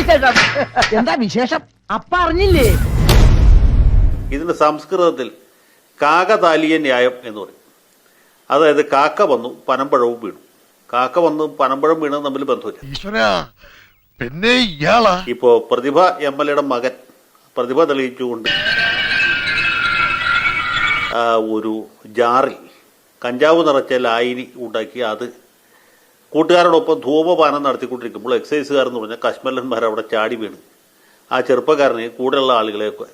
വിശേഷം? എന്താ വിശേഷം? അപ്പ അറിഞ്ഞില്ലേ? ഇതിന് സംസ്കൃതത്തിൽ കാകതാലിയ ന്യായം എന്ന് പറയും. അതായത് കാക്ക വന്നു പനമ്പഴവും വീണു. കാക്ക വന്നു പനമ്പഴം വീണത് തമ്മിൽ ബന്ധമില്ല. പിന്നെ ഇയാളാ. ഇപ്പോ പ്രതിഭ എം എൽ എയുടെ മകൻ പ്രതിഭ തെളിയിച്ചുകൊണ്ട് ഒരു ജാറിൽ കഞ്ചാവ് നിറച്ച ലായിനി ഉണ്ടാക്കി അത് കൂട്ടുകാരോടൊപ്പം ധൂപപാനം നടത്തിക്കൊണ്ടിരിക്കുമ്പോൾ എക്സൈസുകാരെന്ന് പറഞ്ഞാൽ കശ്മലന്മാർ അവിടെ ചാടി വീണ്. ആ ചെറുപ്പക്കാരനെ കൂടെയുള്ള ആളുകളെയൊക്കെ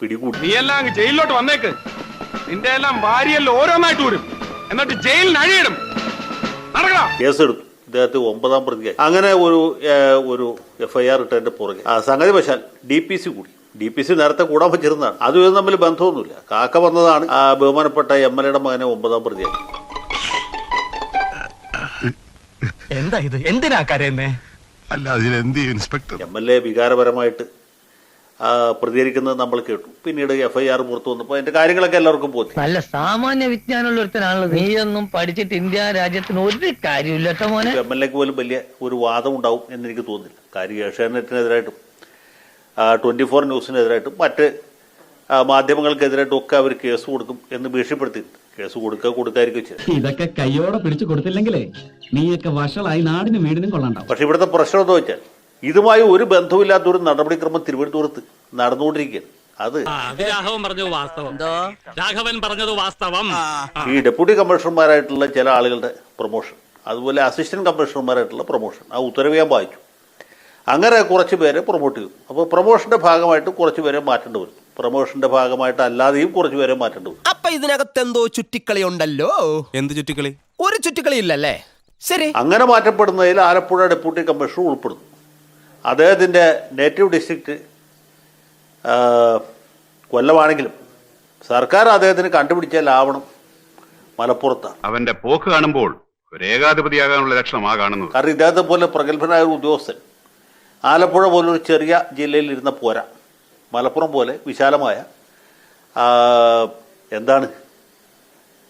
പിടികൂടി. നീ എല്ലാം ജയിലിലോട്ട് വന്നേക്ക്. നിന്റെ എല്ലാം ഭാര്യയെല്ലാം ഓരോന്നായിട്ട് വരും എന്നിട്ട് അഴിയിടും നടക്കടാ. കേസെടുത്തു. ഇദ്ദേഹത്തെ ഒമ്പതാം പ്രതിയായി. അങ്ങനെ ഒരു ഒരു എഫ് ഒരു എഫ്ഐആർ ഇട്ടതിന്റെ പുറകെ. ആ സംഗതി വശാൽ ഡി പി സി കൂടി. ഡി പി സി നേരത്തെ കൂടാൻ വെച്ചിരുന്നതാണ് അതും ഇത് തമ്മിൽ ബന്ധമൊന്നുമില്ല. കാക്ക വന്നതാണ് ആ ബഹുമാനപ്പെട്ട എം എൽ എയുടെ മകനെ ഒമ്പതാം പ്രതിയാക്കി എന്താ ഇത്? എന്തിനാ കരയുന്നേ? അല്ല അതിലെന്ത് ഇൻസ്പെക്ടർ? എം എൽ എ വികാരപരമായിട്ട് പ്രതികരിക്കുന്നത് നമ്മൾ കേട്ടു. പിന്നീട് എഫ് ഐ ആർ പുറത്തു വന്നപ്പോ അതിന്റെ കാര്യങ്ങളൊക്കെ എല്ലാവർക്കും പോയി. നല്ല സാമാന്യ വിജ്ഞാനമുള്ള ഒരുത്തനാണല്ലോ ഒന്നും പഠിച്ചിട്ട് ഇന്ത്യ രാജ്യത്തിന് ഒരു കാര്യമില്ല മോനെ. എം എൽ എക്ക് പോലും വലിയ ഒരു വാദം ഉണ്ടാവും എന്ന് എനിക്ക് തോന്നുന്നില്ല. കാര്യം ഏഷ്യാനെറ്റിനെതിരായിട്ടും ട്വന്റി ഫോർ ന്യൂസിനെതിരായിട്ടും മറ്റ് മാധ്യമങ്ങൾക്കെതിരായിട്ടും ഒക്കെ അവർ കേസ് കൊടുക്കും എന്ന് ഭീഷണിപ്പെടുത്തി. കേസ് കൊടുക്കുക കൊടുക്കാതിരിക്കും ഇതൊക്കെ കൈയോടെ പിടിച്ചു കൊടുത്തില്ലെങ്കിലേ നീയൊക്കെ വഷളായി നാടിനും വീടിനും കൊള്ളണ്ട പക്ഷെ ഇവിടുത്തെ പ്രശ്നം എന്താ വെച്ചാൽ ഇതുമായി ഒരു ബന്ധവുമില്ലാത്ത ഒരു നടപടിക്രമം തിരുവനന്തപുരത്ത് നടന്നുകൊണ്ടിരിക്കുകയാണ്. അത് രാഘവൻ പറഞ്ഞത് വാസ്തവം. രാഘവൻ പറഞ്ഞത് വാസ്തവം. ഈ ഡെപ്യൂട്ടി കമ്മീഷണർമാരായിട്ടുള്ള ചില ആളുകളുടെ പ്രൊമോഷൻ അതുപോലെ അസിസ്റ്റന്റ് കമ്മീഷണർമാരായിട്ടുള്ള പ്രൊമോഷൻ ആ ഉത്തരവ് ഞാൻ വായിച്ചു. അങ്ങനെ കുറച്ച് പേരെ പ്രൊമോട്ട് ചെയ്തു. അപ്പോൾ പ്രൊമോഷന്റെ ഭാഗമായിട്ട് കുറച്ച് പേരെ മാറ്റേണ്ടി വരും പ്രൊമോഷന്റെ ഭാഗമായിട്ട് അല്ലാതെയും കുറച്ച് പേരെ മാറ്റേണ്ടി. വരും അപ്പൊ ഇതിനകത്ത് എന്തോ ചുറ്റിക്കളി ഉണ്ടല്ലോ എന്ത് ചുറ്റിക്കളി? ഒരു ചുറ്റിക്കളി ഇല്ലല്ലേ? ശരി. അങ്ങനെ മാറ്റപ്പെടുന്നതിൽ ആലപ്പുഴ ഡെപ്യൂട്ടി കമ്മീഷണർ ഉൾപ്പെടുന്നു. അദ്ദേഹത്തിന്റെ നേറ്റീവ് ഡിസ്ട്രിക്റ്റ് ആ, കൊല്ലമാണെങ്കിലും സർക്കാർ അദ്ദേഹത്തിന് കണ്ടുപിടിച്ചാലാവണം മലപ്പുറത്താണ്. അവന്റെ പോക്ക് കാണുമ്പോൾ ഒരു ഏകാധിപതിയാകാനുള്ള ലക്ഷണമാ കാണുന്നത്. കാരണം ഇദ്ദേഹത്തെ പോലെ പ്രഗത്ഭനായ ഒരു ഉദ്യോഗസ്ഥൻ ആലപ്പുഴ പോലൊരു ചെറിയ ജില്ലയിൽ ഇരുന്ന പോരാ. മലപ്പുറം പോലെ വിശാലമായ എന്താണ്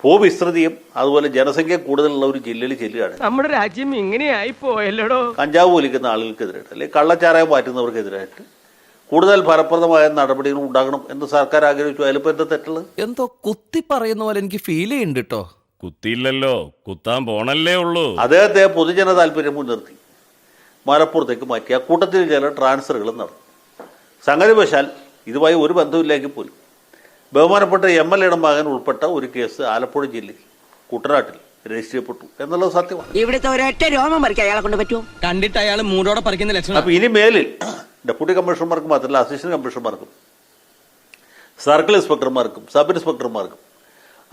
ഭൂവിസ്തൃതിയും അതുപോലെ ജനസംഖ്യ കൂടുതലുള്ള ഒരു ജില്ലയിൽ ചെല്ലുകയാണ്. നമ്മുടെ രാജ്യം ഇങ്ങനെയായി പോയല്ലോ കഞ്ചാവ് വലിക്കുന്ന ആളുകൾക്കെതിരായിട്ട് അല്ലെങ്കിൽ കള്ളച്ചാരായം മാറ്റുന്നവർക്കെതിരായിട്ട് കൂടുതൽ ഫലപ്രദമായ നടപടികൾ ഉണ്ടാകണം എന്ന് സർക്കാർ ആഗ്രഹിച്ചു. അതിലിപ്പോ എന്താ തെറ്റുള്ളത്? എന്തോ കുത്തി പറയുന്ന പോലെ എനിക്ക് ഫീൽ ചെയ്യുന്നുണ്ട് കേട്ടോ കുത്തിയില്ലല്ലോ. കുത്താൻ പോണല്ലേ ഉള്ളൂ. അദ്ദേഹത്തെ പൊതുജന താല്പര്യം മുൻനിർത്തി. മലപ്പുറത്തേക്ക് മാറ്റി ആ കൂട്ടത്തിൽ ചില ട്രാൻസ്ഫറുകളും നടന്നു. സംഗതി വശാൽ ഇതുമായി ഒരു ബന്ധമില്ലെങ്കിൽ പോലും. ബഹുമാനപ്പെട്ട എം എൽ എയുടെ മകൻ ഉൾപ്പെട്ട ഒരു കേസ് ആലപ്പുഴ ജില്ലയിൽ കുട്ടനാട്ടിൽ രജിസ്റ്റർ ചെയ്യപ്പെട്ടു എന്നുള്ളത് സത്യമാണ്. ഇവിടുത്തെ ഒരൊറ്റ രോമം പറിക്കാൻ അയാളെ കൊണ്ട് പറ്റുമോ? കണ്ടിട്ട് അയാൾ മൂടോടെ പറിക്കുന്ന ലക്ഷണം അപ്പൊ ഇനി മേലിൽ ഡെപ്യൂട്ടി കമ്മീഷണർമാർക്ക് മാത്രമല്ല അസിസ്റ്റന്റ് കമ്മീഷണർമാർക്കും സർക്കിൾ ഇൻസ്പെക്ടർമാർക്കും സബ് ഇൻസ്പെക്ടർമാർക്കും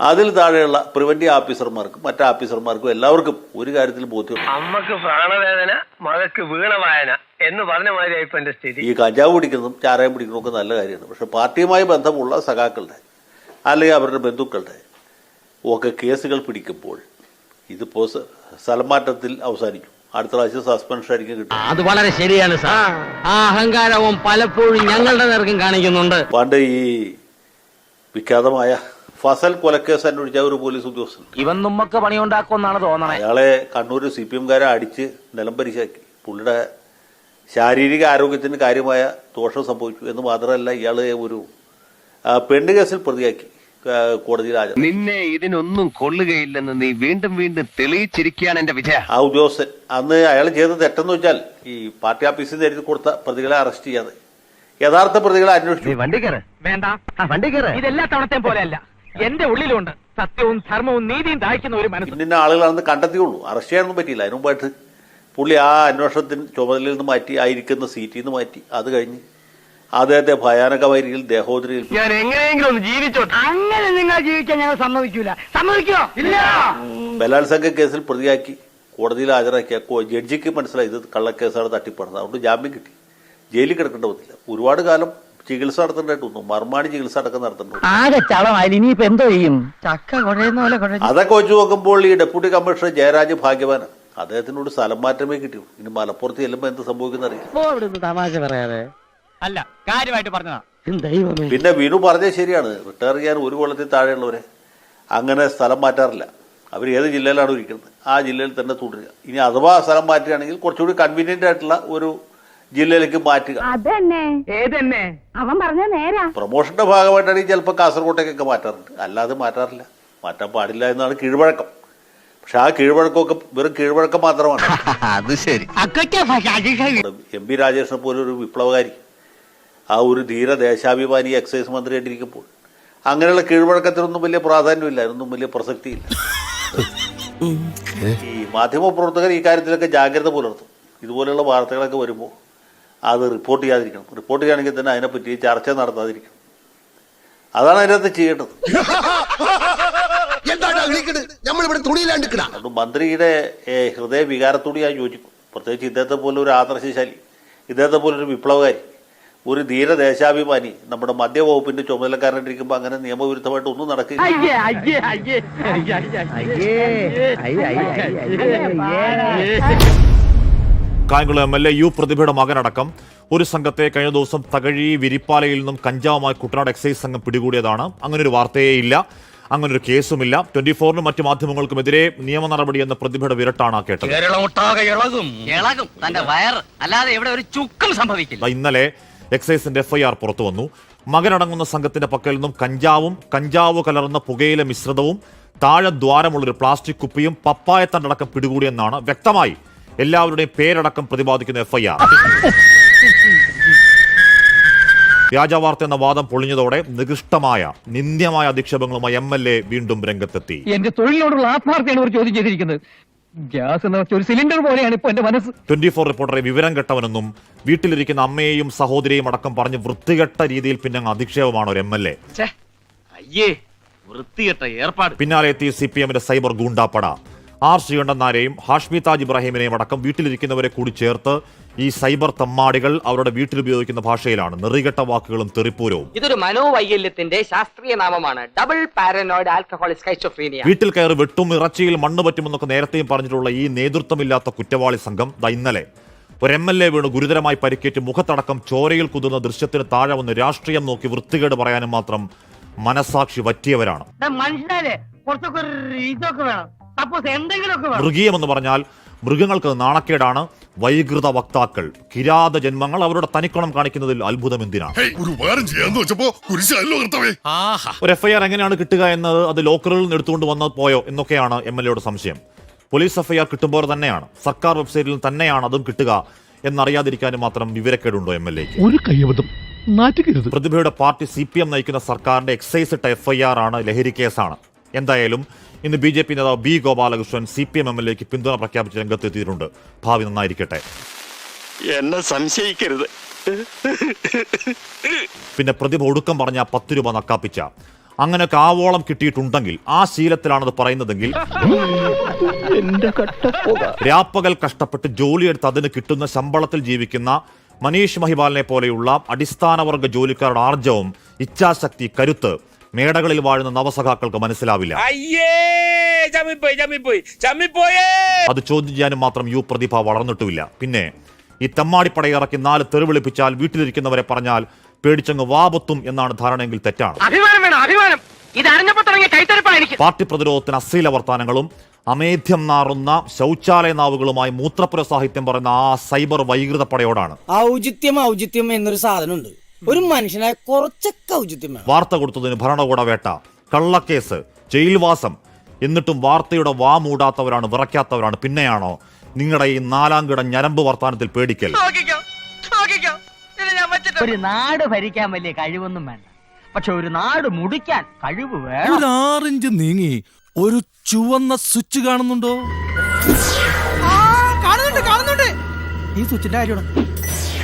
അതിൽ താഴെയുള്ള പ്രിവന്റീവ് ഓഫീസർമാർക്കും മറ്റ് ഓഫീസർമാർക്കും എല്ലാവർക്കും ഒരു കാര്യത്തിൽ ബോധ്യം അമ്മയ്ക്ക് പ്രാണവേദന മകക്ക് വീണവായന എന്ന് പറഞ്ഞ മാതിരി സ്ഥിതി. ഈ കഞ്ചാവ് പിടിക്കുന്നതും ചാരായം പിടിക്കുന്നതും ഒക്കെ നല്ല കാര്യമാണ്. പക്ഷെ പാർട്ടിയുമായി ബന്ധമുള്ള സഖാക്കളുടെ അല്ലെങ്കിൽ അവരുടെ ബന്ധുക്കളുടെ ഒക്കെ കേസുകൾ പിടിക്കുമ്പോൾ ഇതിപ്പോ സ്ഥലമാറ്റത്തിൽ അവസാനിക്കും. അടുത്ത പ്രാവശ്യം സസ്പെൻഷൻ ആയിരിക്കും കിട്ടും. അത് വളരെ ശരിയാണ് സാർ. ആ അഹങ്കാരവും പലപ്പോഴും ഞങ്ങളുടെ നേർക്കും കാണിക്കുന്നുണ്ട്. പണ്ട് ഈ വിഖ്യാതമായ ഫസൽ കൊലക്കേസ് അന്വേഷിച്ച ഒരു പോലീസ് ഉദ്യോഗസ്ഥൻ. ഇവൻ നമ്മക്ക് പണിയുണ്ടാക്കുമെന്നാണ് തോന്നണേ. അയാളെ കണ്ണൂർ സി പി എംകാരെ അടിച്ച് നിലം പരിശാക്കി. പുള്ളിയുടെ ശാരീരിക ആരോഗ്യത്തിന് കാര്യമായ ദോഷം സംഭവിച്ചു എന്ന് മാത്രമല്ല ഇയാളെ ഒരു പെണ്ണ് കേസിൽ പ്രതിയാക്കി കോടതിയിൽ ഹാജർ നിന്നെ ഇതിനൊന്നും കൊള്ളുകയില്ലെന്ന് നീ വീണ്ടും വീണ്ടും തെളിയിച്ചിരിക്കുകയാണ് എന്റെ വിജയ. ആ ഉദ്യോഗസ്ഥൻ അന്ന് അയാൾ ചെയ്ത തെറ്റെന്ന് വെച്ചാൽ ഈ പാർട്ടി ഓഫീസിൽ നിന്ന് എഴുതി കൊടുത്ത പ്രതികളെ അറസ്റ്റ് ചെയ്യാതെ യഥാർത്ഥ പ്രതികളെ അന്വേഷിച്ചു. വണ്ടി കയറ്. വേണ്ട. വണ്ടി കയറ്. ഇതെല്ലാ തവണത്തെയും പോലെയല്ല. എന്റെ ഉള്ളിലുണ്ട്. സത്യവും ധർമ്മവും നീതിയും ദാഹിക്കുന്ന ഒരു മനസ്സ്. ഇന്ന ആളുകളാണെന്ന് കണ്ടെത്തിയുള്ളൂ. അറസ്റ്റ് ചെയ്യാനൊന്നും പറ്റിയില്ല. അതിനു മുമ്പായിട്ട് പുള്ളി ആ അന്വേഷണത്തിന് ചുമതലയിൽ നിന്ന് മാറ്റി ആ ഇരിക്കുന്ന സീറ്റിൽ നിന്ന് മാറ്റി. അത് കഴിഞ്ഞ് അദ്ദേഹത്തെ ഭയാനകമായ രീതിയിൽ ദേഹോദരിയിൽ ഞാൻ എങ്ങനെയെങ്കിലും ഒന്ന് ജീവിച്ചോട്ടെ. അങ്ങനെ നിങ്ങൾ ജീവിക്കാൻ ഞങ്ങൾ സമ്മതിക്കൂല. സമ്മതിക്കോ? ഇല്ല. ബലാത്സംഗ കേസിൽ പ്രതിയാക്കി കോടതിയിൽ ഹാജരാക്കിയ ജഡ്ജിക്ക് മനസ്സിലായി. ഇത് കള്ളക്കേസാണ് തട്ടിപ്പാണെന്ന് അതുകൊണ്ട് ജാമ്യം കിട്ടി. ജയിലിൽ കിടക്കേണ്ട വന്നില്ല. ഒരുപാട് കാലം ചികിത്സ നടത്തേണ്ടതായിട്ട് വന്നു മർമാണി ചികിത്സ അടക്കം നടത്തേണ്ടത് ആകെ ചളമായി ഇനിയിപ്പോ എന്തോ ചെയ്യും? ചക്ക കുഴയുന്ന പോലെ കുഴഞ്ഞു അതൊക്കെ വെച്ച് നോക്കുമ്പോൾ ഈ ഡെപ്യൂട്ടി കമ്മീഷണർ ജയരാജ് ഭാഗ്യവാനാണ് അദ്ദേഹത്തിനോട് സ്ഥലം മാറ്റമേ കിട്ടിയുള്ളൂ ഇനി മലപ്പുറത്ത് ചെല്ലുമ്പോൾ എന്ത് സംഭവിക്കുന്ന തമാശ പറയാതെ. അല്ല കാര്യമായിട്ട് പറഞ്ഞതാ. പിന്നെ വിനു പറഞ്ഞത് ശരിയാണ്. റിട്ടയർ ചെയ്യാൻ ഒരു കൊല്ലത്തിൽ താഴെയുള്ളവരെ അങ്ങനെ സ്ഥലം മാറ്റാറില്ല. അവർ ഏത് ജില്ലയിലാണ് ഇരിക്കുന്നത്? ആ ജില്ലയിൽ തന്നെ തുടരുക. ഇനി അഥവാ സ്ഥലം മാറ്റുകയാണെങ്കിൽ കുറച്ചുകൂടി കൺവീനിയന്റ് ആയിട്ടുള്ള ഒരു ജില്ലയിലേക്ക് മാറ്റുക. അതന്നെ. ഏതെന്നെ? അവൻ പറഞ്ഞ നേരാ. പ്രൊമോഷന്റെ ഭാഗമായിട്ടാണെങ്കിൽ ചിലപ്പോൾ കാസർഗോട്ടേക്കൊക്കെ മാറ്റാറുണ്ട്. അല്ലാതെ മാറ്റാറില്ല. മാറ്റാൻ പാടില്ല എന്നാണ് കീഴ്വഴക്കം. പക്ഷെ ആ കീഴ്വഴക്കമൊക്കെ വെറും കീഴ്വഴക്കം മാത്രമാണ്. അത് ശരി. എം പി രാജേഷിനെ പോലെ ഒരു വിപ്ലവകാരി ആ ഒരു ധീര ദേശാഭിമാനി എക്സൈസ് മന്ത്രിയായിട്ടിരിക്കുമ്പോൾ അങ്ങനെയുള്ള കീഴ്വഴക്കത്തിനൊന്നും വലിയ പ്രാധാന്യമില്ല. അതിനൊന്നും വലിയ പ്രസക്തിയില്ല. ഈ മാധ്യമപ്രവർത്തകർ ഈ കാര്യത്തിലൊക്കെ ജാഗ്രത പുലർത്തും. ഇതുപോലെയുള്ള വാർത്തകളൊക്കെ വരുമ്പോൾ അത് റിപ്പോർട്ട് ചെയ്യാതിരിക്കണം റിപ്പോർട്ട് ചെയ്യുകയാണെങ്കിൽ തന്നെ അതിനെപ്പറ്റി ചർച്ച നടത്താതിരിക്കണം അതാണ് അതിനകത്ത് ചെയ്യേണ്ടത് അതുകൊണ്ട് മന്ത്രിയുടെ ഹൃദയ വികാരത്തോട് ഞാൻ യോജിക്കും പ്രത്യേകിച്ച് ഇദ്ദേഹത്തെ പോലെ ഒരു ആദർശശാലി ഇദ്ദേഹത്തെ പോലെ ഒരു വിപ്ലവകാരി ഒരു ധീര ദേശാഭിമാനി നമ്മുടെ മദ്യവകുപ്പിന്റെ ചുമതലക്കാരനായിട്ടിരിക്കുമ്പോൾ അങ്ങനെ നിയമവിരുദ്ധമായിട്ട് ഒന്നും നടക്കില്ല Kayamkulam M L A U പ്രതിഭയുടെ മകനടക്കം ഒരു സംഘത്തെ കഴിഞ്ഞ ദിവസം തകഴി വിരിപ്പാലയിൽ നിന്നും കഞ്ചാവുമായി കുട്ടനാട് എക്സൈസ് സംഘം പിടികൂടിയതാണ്. അങ്ങനെ ഒരു വാർത്തയേ ഇല്ല. അങ്ങനെ ഒരു കേസുമില്ല. ട്വന്റി ഫോറിനും മറ്റു മാധ്യമങ്ങൾക്കുമെതിരെ നിയമ നടപടി എന്ന പ്രതിഭയുടെ വിരട്ടാണ് കേട്ടത്. ഇളകും. തന്റെ വയർ അല്ലാതെ ഇവിടെ ഒരു ചുക്കും സംഭവിക്കില്ല. ഇന്നലെ എക്സൈസിന്റെ എഫ്ഐആർ പുറത്തു വന്നു മകനടങ്ങുന്ന സംഘത്തിന്റെ പക്കൽ നിന്നും കഞ്ചാവും കഞ്ചാവ് കലർന്ന പുകയില മിശ്രിതവും താഴെ ദ്വാരമുള്ളൊരു പ്ലാസ്റ്റിക് കുപ്പിയും പപ്പായത്തണ്ടടക്കം പിടികൂടിയെന്നാണ് വ്യക്തമായി എല്ലാവരുടെയും പേരടക്കം പ്രതിപാദിക്കുന്ന എഫ്ഐആർ. വ്യാജവാർത്ത എന്ന വാദം പൊളിഞ്ഞതോടെ നികൃഷ്ടമായ നിന്ദ്യമായ അധിക്ഷേപങ്ങളുമായി എം എൽ എ വീണ്ടും രംഗത്തെത്തി. എന്റെ തൊഴിലിനോടുള്ള ആത്മാർത്ഥയാണ് ഇവർ ചോദ്യം ചെയ്തിരിക്കുന്നത്. ഗ്യാസ് ഒരു സിലിണ്ടർ പോലെയാണ് ഇപ്പൊ എന്റെ മനസ്സ്. ട്വന്റി ഫോർ റിപ്പോർട്ടറെ വിവരം കെട്ടവനെന്നും വീട്ടിലിരിക്കുന്ന അമ്മയെയും സഹോദരിയും അടക്കം പറഞ്ഞ് വൃത്തികെട്ട രീതിയിൽ പിന്നെ അധിക്ഷേപമാണ് ഒരു എം എൽ എ അയ്യേ വൃത്തികെട്ട ഏർപ്പാട്. പിന്നാലെ എത്തി സി പി എമ്മിന്റെ സൈബർ ഗൂണ്ടാപ്പട. ആർ ശ്രീകണ്ഠനാരെയും ഹാഷ്മി താജ് ഇബ്രാഹിമിനെയും അടക്കം വീട്ടിലിരിക്കുന്നവരെ കൂടി ചേർത്ത് ഈ സൈബർ തമ്മാടികൾ അവരുടെ വീട്ടിൽ ഉപയോഗിക്കുന്ന ഭാഷയിലാണ്. നെറികെട്ട വാക്കുകളും തെറിപ്പൂരവും. ഇതൊരു മനോവൈകല്യത്തിന്റെ ശാസ്ത്രീയ നാമമാണ്. ഡബിൾ പാരനോയിഡ് ആൽക്കഹോളിക് സ്കൈസോഫ്രീനിയ വീട്ടിൽ കയറി വെട്ടും ഇറച്ചിയിൽ മണ്ണ് പറ്റുമെന്നൊക്കെ നേരത്തെയും പറഞ്ഞിട്ടുള്ള ഈ നേതൃത്വമില്ലാത്ത കുറ്റവാളി സംഘം ദാ ഇന്നലെ ഒരു എം എൽ എ വീണ് ഗുരുതരമായി പരിക്കേറ്റ് മുഖത്തടക്കം ചോരയിൽ കുതിർന്ന ദൃശ്യത്തിന് താഴെ വന്ന് രാഷ്ട്രീയം നോക്കി വൃത്തികേട് പറയാനും മാത്രം മനസാക്ഷി വറ്റിയവരാണ്. മനുഷ്യനാലേ കുറച്ചൊക്കെ ഇതൊക്കെ വേണം. മൃഗീയമെന്ന് പറഞ്ഞാൽ മൃഗങ്ങൾക്ക് നാണക്കേടാണ് വൈകൃത വക്താക്കൾ. കിരാത ജന്മങ്ങൾ അവരുടെ തനിക്കണം കാണിക്കുന്നതിൽ അത്ഭുതം എന്തിനാണ് ഒരു എഫ്ഐആർ എങ്ങനെയാണ് കിട്ടുക എന്നത് അത് ലോക്കറിൽ നിന്ന് എടുത്തുകൊണ്ട് വന്ന് പോയോ എന്നൊക്കെയാണ് എം എൽ എയുടെ സംശയം. പോലീസ് എഫ്ഐആർ കിട്ടുമ്പോൾ തന്നെയാണ്. സർക്കാർ വെബ്സൈറ്റിൽ തന്നെയാണ് അതും കിട്ടുക എന്നറിയാതിരിക്കാനും മാത്രം വിവരക്കേടുണ്ടോ എം എൽ എക്ക്? ഒരു നാറ്റുകരുത്. പ്രതിഭയുടെ പാർട്ടി സി പി എം നയിക്കുന്ന സർക്കാരിന്റെ എക്സൈസ് ഇട്ട എഫ്ഐആർ ആണ് ലഹരി കേസാണ്. എന്തായാലും ഇന്ന് ബി ജെ പി നേതാവ് B Gopalakrishnan C P M M L എക്ക് പിന്തുണ പ്രഖ്യാപിച്ച് രംഗത്തെത്തിയിട്ടുണ്ട്. ഭാവി നന്നായിരിക്കട്ടെ. എന്നെ സംശയിക്കരുത്. പിന്നെ പ്രതിഭ ഒടുക്കം പറഞ്ഞ പത്ത് രൂപ നക്കാപ്പിച്ച. അങ്ങനെ കാവോളം കിട്ടിയിട്ടുണ്ടെങ്കിൽ ആ ശീലത്തിലാണത് പറയുന്നതെങ്കിൽ രാപ്പകൽ കഷ്ടപ്പെട്ട് ജോലിയെടുത്ത് അതിന് കിട്ടുന്ന ശമ്പളത്തിൽ ജീവിക്കുന്ന മനീഷ് മഹിപാലിനെ പോലെയുള്ള അടിസ്ഥാനവർഗ ജോലിക്കാരുടെ ആർജവും ഇച്ഛാശക്തി കരുത്ത് മേടകളിൽ വാഴുന്ന നവസഖാക്കൾക്ക് മനസ്സിലാവില്ല. അത് ചോദ്യം ചെയ്യാനും മാത്രം യു പ്രതിഭ വളർന്നിട്ടുമില്ല. പിന്നെ ഈ തെമ്മാടിപ്പടയിറക്കി നാല് തെറിവിളിപ്പിച്ചാൽ വീട്ടിലിരിക്കുന്നവരെ പറഞ്ഞാൽ പേടിച്ചങ്ങ് വാപത്തും എന്നാണ് ധാരണയെങ്കിൽ തെറ്റാണ്. അഭിമാനം വേണം അഭിമാനം. ഇത് അറിഞ്ഞപ്പോ തുടങ്ങിയ കൈത്തരപ്പായിരിക്കും പാർട്ടി പ്രതിരോധത്തിന് അശ്ലീല വർത്താനങ്ങളും അമേധ്യം നാറുന്ന ശൗചാലയ നാവുകളുമായി മൂത്രപുര സാഹിത്യം പറയുന്ന ആ സൈബർ വൈകൃത പടയോടാണ് ഔചിത്യം ഔചിത്യം എന്നൊരു സാധനമുണ്ട്. ഒരു മനുഷ്യനെ കുറച്ചൊക്കെ ഔചിത്യം വേണം. വാർത്ത കൊടുത്തതിന് ഭരണകൂട വേട്ട കള്ളക്കേസ് ജയിൽവാസം എന്നിട്ടും വാർത്തയുടെ വാ മൂടാത്തവരാണ് വിറയ്ക്കാത്തവരാണ്. പിന്നെയാണോ നിങ്ങളുടെ ഈ നാലാം കിട ഞരമ്പ് വർത്താനത്തിൽ പേടിക്കൽ? ഒരു നാട് ഭരിക്കാൻ വലിയ കഴിവൊന്നും വേണ്ട. പക്ഷെ ഒരു നാട് മുടിക്കാൻ കഴിവ് വേണം. ഒരു ആറിഞ്ച് നീങ്ങി ഒരു ചുവന്ന സ്വിച്ച് കാണുന്നുണ്ടോ? കാണുന്നുണ്ട് കാണുന്നുണ്ട്. ഈ സ്വിച്ചിന്റെ കാര്യമാണ്.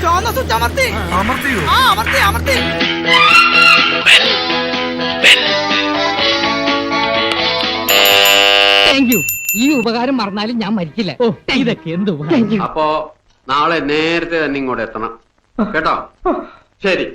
ചുവന്ന സ്വിച്ച് അമർത്തി. അമർത്തിയോ? ആ അമർത്തി അമർത്തി. താങ്ക് യു ഈ ഉപകാരം മറന്നാലും ഞാൻ മരിക്കില്ല. ഓ ഇതൊക്കെ എന്ത് അപ്പോ നാളെ നേരത്തെ തന്നെ ഇങ്ങോട്ട് എത്തണം. കേട്ടോ? ശരി.